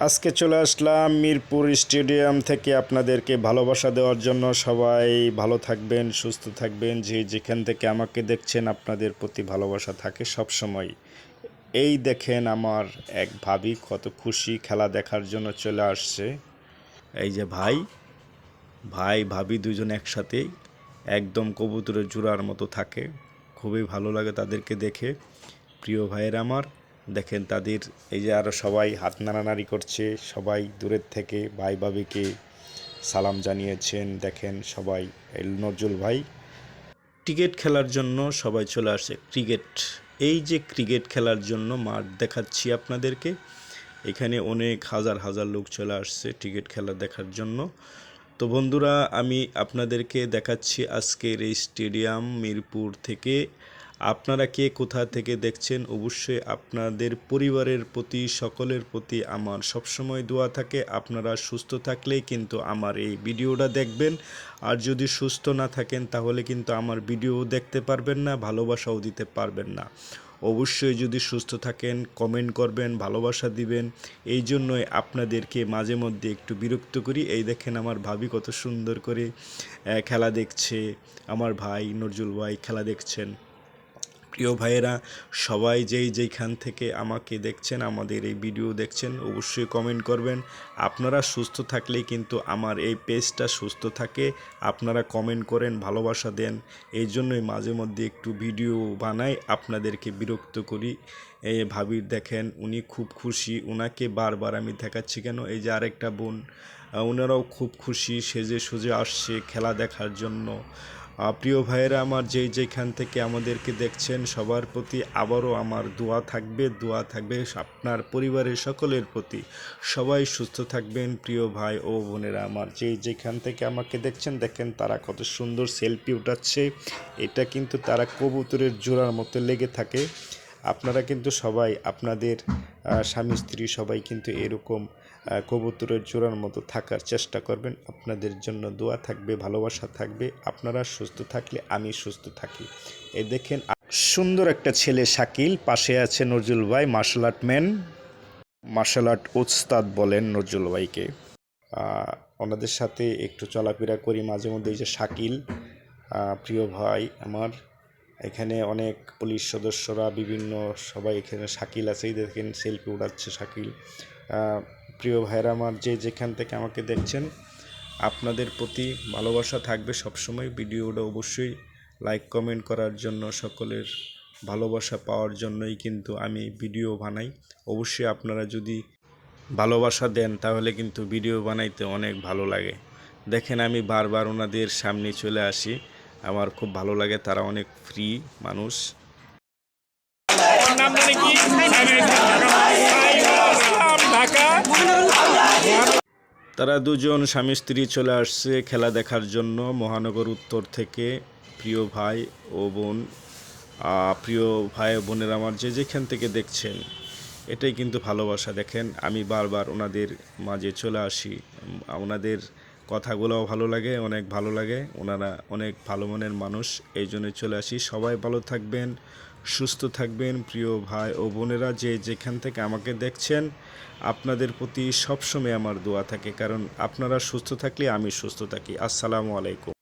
আজকে চলে আসলাম মিরপুর স্টেডিয়াম থেকে আপনাদেরকে ভালোবাসা দেওয়ার জন্য। সবাই ভালো থাকবেন, সুস্থ থাকবেন। যে যেখান থেকে আমাকে দেখছেন, আপনাদের প্রতি ভালোবাসা থাকে সব সময় এই দেখেন আমার এক ভাবি, কত খুশি খেলা দেখার জন্য চলে আসছে। এই যে ভাই ভাই, ভাবি দুজন একসাথে একদম কবুতরের জোড়ার মতো থাকে। খুবই ভালো লাগে তাদেরকে দেখে। প্রিয় ভাইয়ের আমার দেখেন তাদের, এই যে আরও সবাই হাত নাড়ানাড়ি করছে, সবাই দূরের থেকে ভাই ভাবিকে সালাম জানিয়েছেন। দেখেন সবাই নজরুল ভাই। ক্রিকেট খেলার জন্য সবাই চলে আসে ক্রিকেট, এই যে ক্রিকেট খেলার জন্য মাঠ দেখাচ্ছি আপনাদেরকে। এখানে অনেক হাজার হাজার লোক চলে আসছে ক্রিকেট খেলা দেখার জন্য। তো বন্ধুরা, আমি আপনাদেরকে দেখাচ্ছি আজকের এই স্টেডিয়াম মিরপুর থেকে। আপনারা কে কোথা থেকে দেখছেন, অবশ্যই আপনাদের পরিবারের প্রতি, সকলের প্রতি আমার সবসময় দোয়া থাকে। আপনারা সুস্থ থাকলেই কিন্তু আমার এই ভিডিওটা দেখবেন। আর যদি সুস্থ না থাকেন, তাহলে কিন্তু আমার ভিডিও দেখতে পারবেন না, ভালোবাসাও দিতে পারবেন না। অবশ্যই যদি সুস্থ থাকেন কমেন্ট করবেন, ভালোবাসা দিবেন, এই জন্যই আপনাদেরকে মাঝে মধ্যে একটু বিরক্ত করি। এই দেখেন আমার ভাবি কত সুন্দর করে খেলা দেখছে। আমার ভাই নজরুল ভাই খেলা দেখছেন। প্রিয় ভাইয়েরা, সবাই যেই যেইখান থেকে আমাকে দেখছেন, আমাদের এই ভিডিও দেখছেন, অবশ্যই কমেন্ট করবেন। আপনারা সুস্থ থাকলেই কিন্তু আমার এই পেজটা সুস্থ থাকে। আপনারা কমেন্ট করেন, ভালোবাসা দেন। এই জন্যই মাঝে মধ্যে একটু ভিডিও বানাই, আপনাদেরকে বিরক্ত করি। এই ভাবির দেখেন, উনি খুব খুশি। ওনাকে বারবার আমি দেখাচ্ছি কেন? এই যে আরেকটা বোন ওনারাও খুব খুশি, সেজে সুজে আসছে খেলা দেখার জন্য। প্রিয় ভাইয়েরা আমার যেই যেখান থেকে আমাদেরকে দেখছেন, সবার প্রতি আবারও আমার দোয়া থাকবে দোয়া থাকবে আপনার পরিবারের সকলের প্রতি। সবাই সুস্থ থাকবেন, প্রিয় ভাই ও বোনেরা আমার। যেই যেখান থেকে আমাকে দেখছেন, দেখেন তারা কত সুন্দর সেলফি উঠাচ্ছে। এটা কিন্তু তারা কবুতরের জোড়ার মতো লেগে থাকে। আপনারা কিন্তু সবাই, আপনাদের স্বামী, স্ত্রী সবাই কিন্তু এরকম কবুতরের জোড়ার মতো থাকার চেষ্টা করবেন। আপনাদের জন্য দোয়া থাকবে, ভালোবাসা থাকবে। আপনারা সুস্থ থাকলে আমি সুস্থ থাকি। এ দেখেন, সুন্দর একটা ছেলে শাকিল, পাশে আছে নজরুল ভাই martial art man martial art উস্তাদ বলেন নজরুল ভাইকে। ওনাদের সাথে একটু চলাফেরা করি মাঝে মধ্যে, এই যে শাকিল প্রিয় ভাই আমার। এখানে অনেক পুলিশ সদস্যরা, বিভিন্ন সবাই এখানে শাকিল আছে। এই দেখেন সেলফি উড়াচ্ছে শাকিল। প্রিয় ভাইরা আমার যে যেখান থেকে আমাকে দেখছেন, আপনাদের প্রতি ভালোবাসা থাকবে সবসময়। ভিডিওটা অবশ্যই লাইক কমেন্ট করার জন্য, সকলের ভালোবাসা পাওয়ার জন্যই কিন্তু আমি ভিডিও বানাই। অবশ্যই আপনারা যদি ভালোবাসা দেন, তাহলে কিন্তু ভিডিও বানাইতে অনেক ভালো লাগে। দেখেন আমি বারবার ওনাদের সামনে চলে আসি। আমার খুব ভালো লাগে তারা অনেক ফ্রি মানুষ। মানে তারা দুজন স্বামী স্ত্রী চলে আসছে খেলা দেখার জন্য মহানগর উত্তর থেকে প্রিয় ভাই ও বোন। প্রিয় ভাই ও বোনের আমার যে যেখান থেকে দেখছেন এটাই কিন্তু ভালোবাসা। দেখেন আমি বারবার ওনাদের মাঝে চলে আসি। ওনাদের কথাগুলোও ভালো লাগে, অনেক ভালো লাগে। ওনারা অনেক ভালো মনের মানুষ, এই জন্য চলে আসি। সবাই ভালো থাকবেন, সুস্থ থাকবেন। প্রিয় ভাই ও বোনেরা, যে যেখান থেকে আমাকে দেখছেন, আপনাদের প্রতি সবসময় আমার দোয়া থাকে, কারণ আপনারা সুস্থ থাকলে আমি সুস্থ থাকি। আসসালামু আলাইকুম।